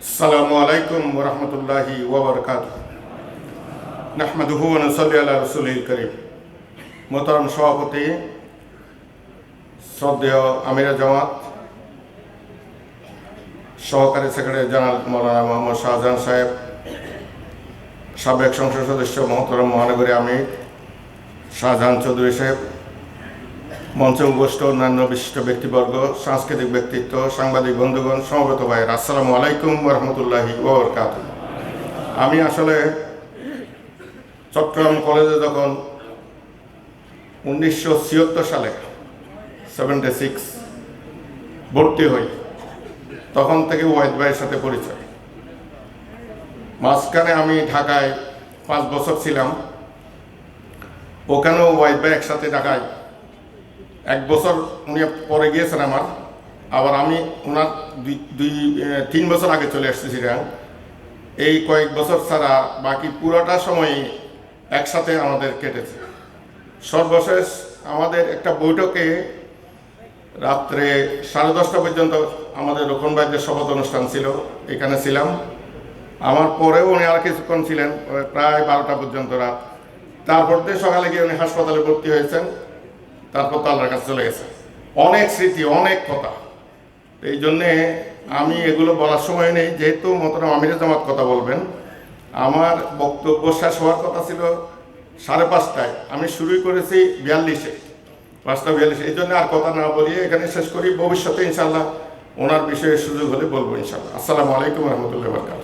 আসসালামু আলাইকুম ওরহমতুল্লাহি ওবরকাত নাহমাদুহু নসল্লি আল্লাহ রসুলিল করিম। মোহতারাম সভাপতি, শ্রদ্ধেয় আমিরা জামাত, সহকারী সেক্রেটারি জেনারেল মৌলানা মোহাম্মদ শাহজাহান সাহেব, সাবেক সংসদ সদস্য মহতরম মহানগরী আমির, শাহজাহান চৌধুরী সাহেব মঞ্চে উপস্থিত অন্যান্য বিশিষ্ট ব্যক্তিবর্গ, সাংস্কৃতিক ব্যক্তিত্ব, সাংবাদিক বন্ধুগণ, সমবেত ভাইয়ের, আসসালামু আলাইকুম রহমতুল্লাহি ওবরকাত আমি আসলে চট্টগ্রাম কলেজে যখন উনিশশো ছিয়াত্তর সালে সেভেন্টি সিক্স ভর্তি হই, তখন থেকে ওয়াইদ ভাইয়ের সাথে পরিচয়। মাঝখানে আমি ঢাকায় পাঁচ বছর ছিলাম, ওখানেও ওয়াইদ ভাই একসাথে ঢাকায় এক বছর উনি পরে গিয়েছেন আমার। আবার আমি ওনার দুই দুই তিন বছর আগে চলে এসেছিলাম এই কয়েক বছর ছাড়া বাকি পুরোটা সময় একসাথে আমাদের কেটেছে। সর্বশেষ আমাদের একটা বৈঠকে রাত্রে সাড়ে দশটা পর্যন্ত আমাদের রোকন ভাইদের শপথ অনুষ্ঠান ছিল, এখানে ছিলাম। আমার পরেও উনি আর কিছুক্ষণ ছিলেন প্রায় বারোটা পর্যন্ত রাত। তারপর দিয়ে সকালে গিয়ে উনি হাসপাতালে ভর্তি হয়েছেন। তারপর তো আল্লাহর কাছে চলে গেছে। অনেক স্মৃতি, অনেক কথা। এই জন্যে আমি এগুলো বলার সময় নেই, যেহেতু মতরাম আমিরে জামাত কথা বলবেন। আমার বক্তব্য শেষ হওয়ার কথা ছিল সাড়ে পাঁচটায়। আমি শুরুই করেছি বিয়াল্লিশে, পাঁচটা বিয়াল্লিশে। এই জন্য আর কথা না বলিয়ে এখানে শেষ করি। ভবিষ্যতে ইনশাল্লাহ ওনার বিষয়ে সুযোগ হলে বলব ইনশাল্লাহ আসসালামু আলাইকুম রহমতুল্লাহ বরকাত